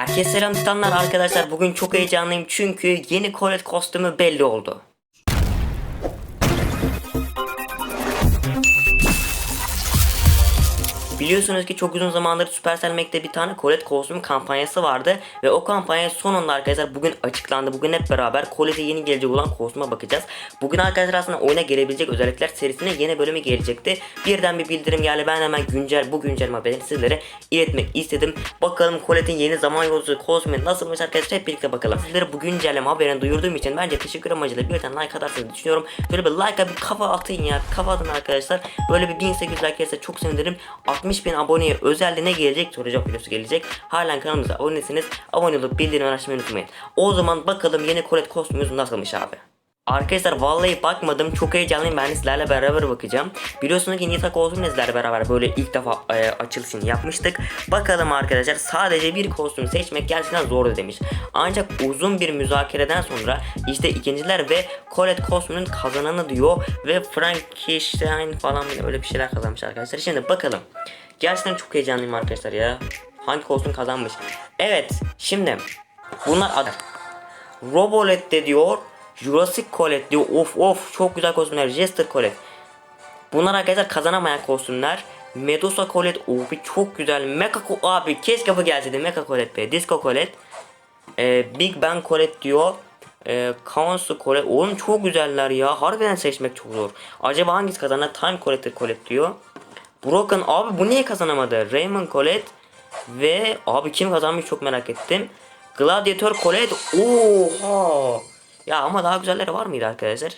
Herkese selam arkadaşlar. Bugün çok heyecanlıyım çünkü yeni Colette kostümü belli oldu. Biliyorsunuz ki çok uzun zamandır Supercell Mac'te bir tane Colette kostümü kampanyası vardı ve o kampanya sonunda arkadaşlar bugün açıklandı. Bugün hep beraber Colette'e yeni gelecek olan kostüme bakacağız. Bugün arkadaşlar aslında oyuna gelebilecek özellikler serisine yeni bölümü gelecekti. Birden bir bildirim geldi. Ben hemen güncel bu güncel haberini sizlere iletmek istedim. Bakalım Colette'in yeni zaman yolcusu kostümü nasılmış arkadaşlar hep birlikte bakalım. Sizlere bu güncelleme haberini duyurduğum için bence teşekkür amacıyla bir tane like atarsınız düşünüyorum. Böyle bir like'a bir kafa atın ya. Kafa atın arkadaşlar. Böyle bir 1800 like gelirse çok sevinirim. 60 bin aboneye özelde ne gelecek soru cevap videosu gelecek. Halen kanalımıza abonesiniz. Abone olup bildirim açmayı unutmayın. O zaman bakalım yeni Colette kostümümüz nasılmış abi. Arkadaşlar vallahi bakmadım çok heyecanlıyım ben sizlerle beraber bakacağım. Biliyorsunuz ki Nita kostümle sizlerle beraber böyle ilk defa e, açılışını yapmıştık. Bakalım arkadaşlar sadece bir kostüm seçmek gerçekten zordu demiş. Ancak uzun bir müzakereden sonra işte ikinciler ve Colette kostümünün kazananı diyor ve Frankenstein falan öyle bir şeyler kazanmış arkadaşlar. Şimdi bakalım. Gerçekten çok heyecanlıyım arkadaşlar ya. Hangi kostüm kazanmış? Evet şimdi bunlar adı. Robolet de diyor. Jurassic Colette diyor. Of of çok güzel kostümler. Jester Colette. Bunlar arkadaşlar kazanamayan kostümler. Medusa Colette. Abi çok güzel. Mecha abi keşke bu gelseydi. Mecha Colette be. Disco Colette. Ee, Big Bang Colette diyor. Ee, Council Colette. Oğlum çok güzeller ya. Harbiden seçmek çok zor. Acaba hangisi kazanır? Time Collector Colette diyor. Broken abi bu niye kazanamadı? Raymond Colette ve abi kim kazanmış çok merak ettim. Gladiator Colette. Oha. Ya ama daha güzelleri var mıydı arkadaşlar?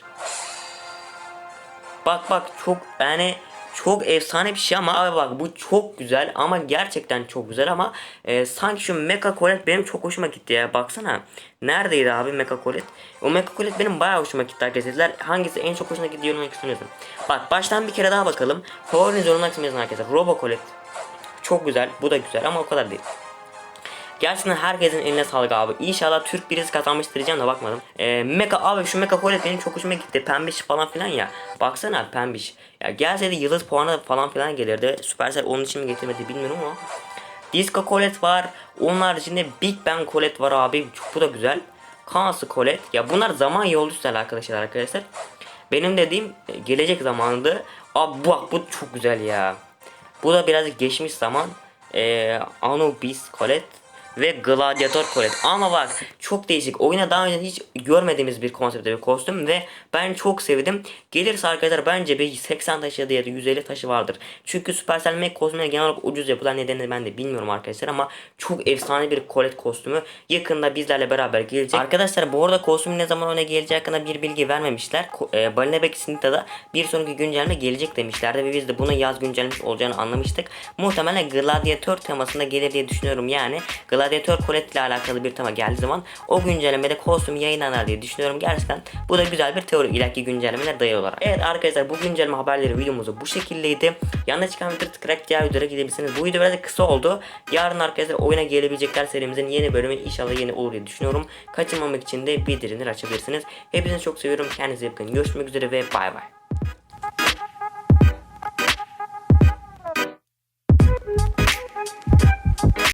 Bak bak çok yani çok efsane bir şey ama abi bak bu çok güzel ama gerçekten çok güzel ama e, sanki şu Mecha Colette benim çok hoşuma gitti ya baksana. Neredeydi abi Mecha Colette? O Mecha Colette benim bayağı hoşuma gitti arkadaşlar. Hangisi en çok hoşuna gidiyor yorumlamak istiyorsun. Bak baştan bir kere daha bakalım. Favoriniz yorumlamak istiyorsun arkadaşlar. Robo Colette. Çok güzel. Bu da güzel ama o kadar değil. Gerçekten herkesin eline sağlık abi. İnşallah Türk birisi kazanmıştır diyeceğim de bakmadım. Ee, Mecha abi şu Mecha Colette benim çok hoşuma gitti. Pembiş falan filan ya. Baksana pembiş. Ya gelseydi yıldız puanı falan filan gelirdi. Supercell onun için mi getirmedi bilmiyorum ama. Disco Colette var. Onun haricinde Big Bang Colette var abi. Bu da güzel. Kansı Colette. Ya bunlar zaman yolcusu arkadaşlar arkadaşlar. Benim dediğim e, gelecek zamandı. Abi bak bu çok güzel ya. Bu da birazcık geçmiş zaman. Ee, Anubis Colette ve Gladiator Colette. Ama bak çok değişik. Oyuna daha önce hiç görmediğimiz bir konsepte bir kostüm ve ben çok sevdim. Gelirse arkadaşlar bence bir 80 taşı ya da 150 taşı vardır. Çünkü Supercell Mac kostümleri genel olarak ucuz yapılan nedenini ben de bilmiyorum arkadaşlar ama çok efsane bir Colette kostümü yakında bizlerle beraber gelecek. Arkadaşlar bu arada kostümün ne zaman öne geleceği hakkında bir bilgi vermemişler. E, Balina Bek Sinta'da bir sonraki güncelleme gelecek demişlerdi ve biz de bunu yaz güncellemiş olacağını anlamıştık. Muhtemelen Gladiator temasında gelir diye düşünüyorum yani. Gladiator Colette ile alakalı bir tema geldiği zaman o güncellemede kostüm yayınlanar diye düşünüyorum. Gerçekten bu da güzel bir teori ileriki güncellemeler dayı olarak. Evet arkadaşlar bu güncelleme haberleri videomuzu bu şekildeydi. Yanına çıkan video tıklayarak diğer videolara gidebilirsiniz. Bu video biraz kısa oldu. Yarın arkadaşlar oyuna gelebilecekler serimizin yeni bölümü inşallah yeni olur diye düşünüyorum. Kaçırmamak için de bildirimleri açabilirsiniz. Hepinizi çok seviyorum. Kendinize iyi bakın. Görüşmek üzere ve bay bay.